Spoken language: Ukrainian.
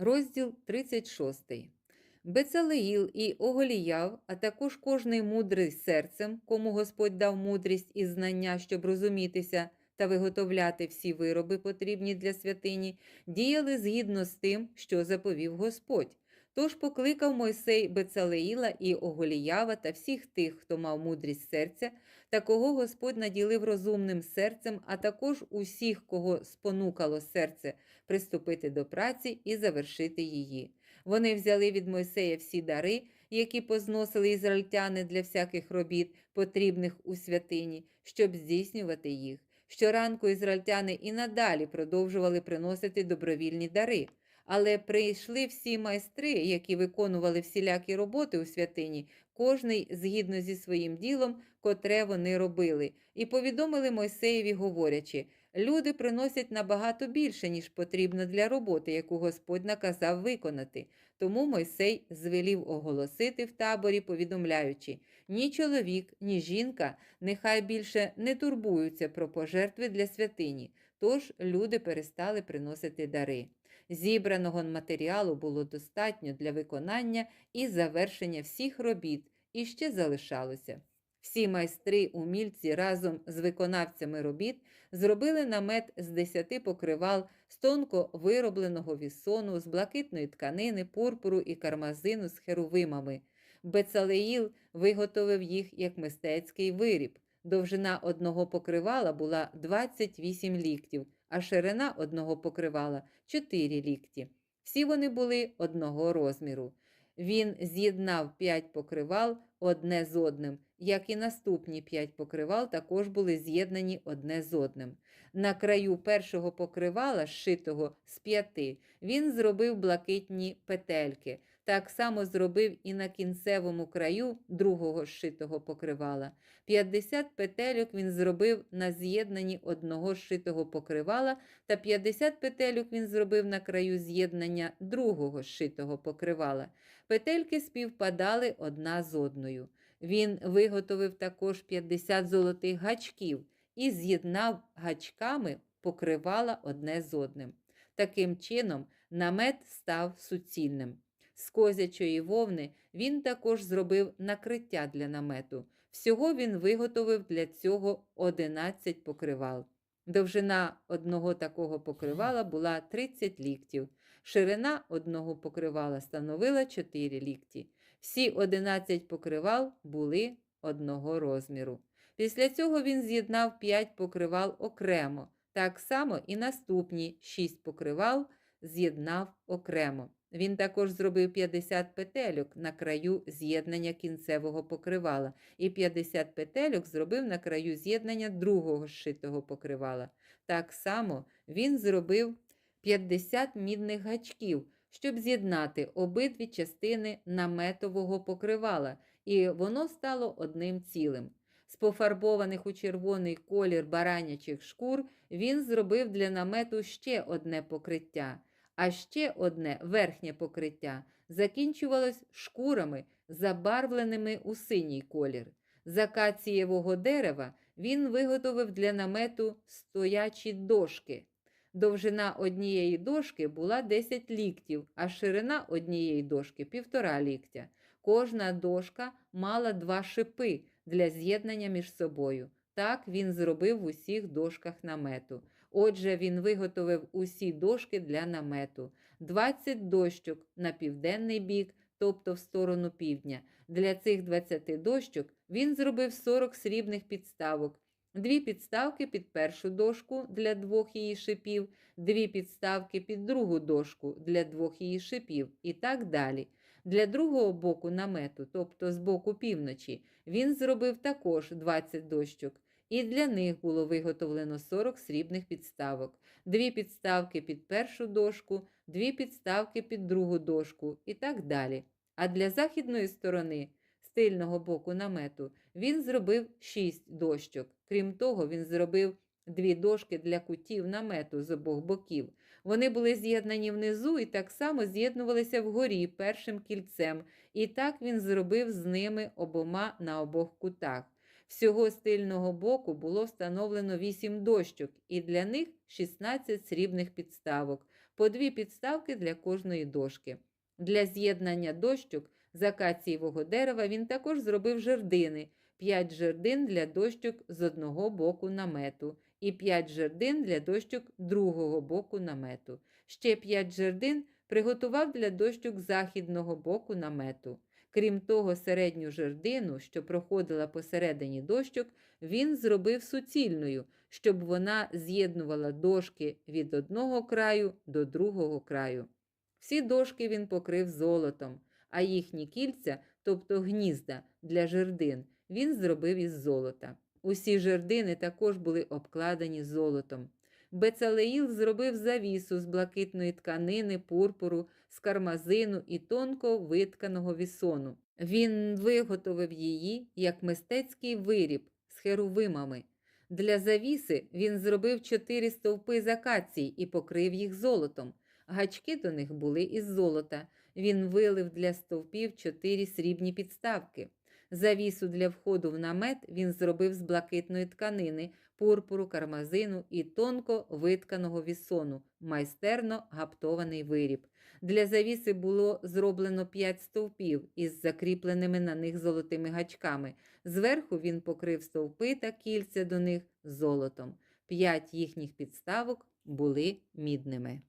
Розділ 36. Бецалеїл і Оголіяв, а також кожний мудрий серцем, кому Господь дав мудрість і знання, щоб розумітися та виготовляти всі вироби, потрібні для святині, діяли згідно з тим, що заповів Господь. Тож покликав Мойсей Бецалеїла і Оголіява та всіх тих, хто мав мудрість серця, та кого Господь наділив розумним серцем, а також усіх, кого спонукало серце приступити до праці і завершити її. Вони взяли від Мойсея всі дари, які позносили ізраїльтяни для всяких робіт, потрібних у святині, щоб здійснювати їх. Щоранку ізраїльтяни і надалі продовжували приносити добровільні дари. Але прийшли всі майстри, які виконували всілякі роботи у святині, кожний згідно зі своїм ділом, котре вони робили, і повідомили Мойсеєві, говорячи: люди приносять набагато більше, ніж потрібно для роботи, яку Господь наказав виконати. Тому Мойсей звелів оголосити в таборі, повідомляючи: ні чоловік, ні жінка нехай більше не турбуються про пожертви для святині. Тож люди перестали приносити дари. Зібраного матеріалу було достатньо для виконання і завершення всіх робіт, і ще залишалося. Всі майстри умільці разом з виконавцями робіт зробили намет з десяти покривал з тонко виробленого вісону, з блакитної тканини, пурпуру і кармазину з херувимами. Бецалеїл виготовив їх як мистецький виріб. Довжина одного покривала була 28 ліктів, а ширина одного покривала 4 лікті. Всі вони були одного розміру. Він з'єднав п'ять покривал одне з одним, як і наступні п'ять покривал також були з'єднані одне з одним. На краю першого покривала, зшитого з п'яти, він зробив блакитні петельки. Так само зробив і на кінцевому краю другого зшитого покривала. 50 петельок він зробив на з'єднанні одного зшитого покривала, та 50 петельок він зробив на краю з'єднання другого зшитого покривала. Петельки співпадали одна з одною. Він виготовив також 50 золотих гачків і з'єднав гачками покривала одне з одним. Таким чином, намет став суцільним. З козячої вовни він також зробив накриття для намету. Всього він виготовив для цього 11 покривал. Довжина одного такого покривала була 30 ліктів. Ширина одного покривала становила 4 лікті. Всі 11 покривал були одного розміру. Після цього він з'єднав 5 покривал окремо. Так само і наступні 6 покривал з'єднав окремо. Він також зробив 50 петельок на краю з'єднання кінцевого покривала, і 50 петельок зробив на краю з'єднання другого зшитого покривала. Так само він зробив 50 мідних гачків, щоб з'єднати обидві частини наметового покривала, і воно стало одним цілим. З пофарбованих у червоний колір баранячих шкур він зробив для намету ще одне покриття, а ще одне верхнє покриття закінчувалось шкурами, забарвленими у синій колір. З акацієвого дерева він виготовив для намету стоячі дошки. Довжина однієї дошки була 10 ліктів, а ширина однієї дошки півтора ліктя. Кожна дошка мала два шипи для з'єднання між собою. Так він зробив в усіх дошках намету. Отже, він виготовив усі дошки для намету, 20 дощок на південний бік, тобто в сторону півдня. Для цих 20 дощок він зробив 40 срібних підставок, дві підставки під першу дошку для двох її шипів, дві підставки під другу дошку для двох її шипів і так далі. Для другого боку намету, тобто з боку півночі, він зробив також 20 дощок, і для них було виготовлено 40 срібних підставок, дві підставки під першу дошку, дві підставки під другу дошку і так далі. А для західної сторони, з тильного боку намету, він зробив 6 дощок. Крім того, він зробив дві дошки для кутів намету з обох боків. Вони були з'єднані внизу і так само з'єднувалися вгорі першим кільцем, і так він зробив з ними обома на обох кутах. Всього з тильного боку було встановлено 8 дощок, і для них 16 срібних підставок. по дві підставки для кожної дошки. Для з'єднання дощок з акацієвого дерева він також зробив жердини, 5 жердин для дощок з одного боку намету і 5 жердин для дощок другого боку намету. Ще 5 жердин приготував для дощок західного боку намету. Крім того, середню жердину, що проходила посередині дощок, він зробив суцільною, щоб вона з'єднувала дошки від одного краю до другого краю. Всі дошки він покрив золотом, а їхні кільця, тобто гнізда для жердин, він зробив із золота. Усі жердини також були обкладені золотом. Бецалеїл зробив завісу з блакитної тканини, пурпуру, з кармазину і тонко витканого вісону. Він виготовив її як мистецький виріб з херувимами. Для завіси він зробив чотири стовпи з акацій і покрив їх золотом. Гачки до них були із золота. Він вилив для стовпів чотири срібні підставки. Завісу для входу в намет він зробив з блакитної тканини, пурпуру, кармазину і тонко витканого вісону, майстерно гаптований виріб. Для завіси було зроблено п'ять стовпів із закріпленими на них золотими гачками. Зверху він покрив стовпи та кільця до них золотом. П'ять їхніх підставок були мідними.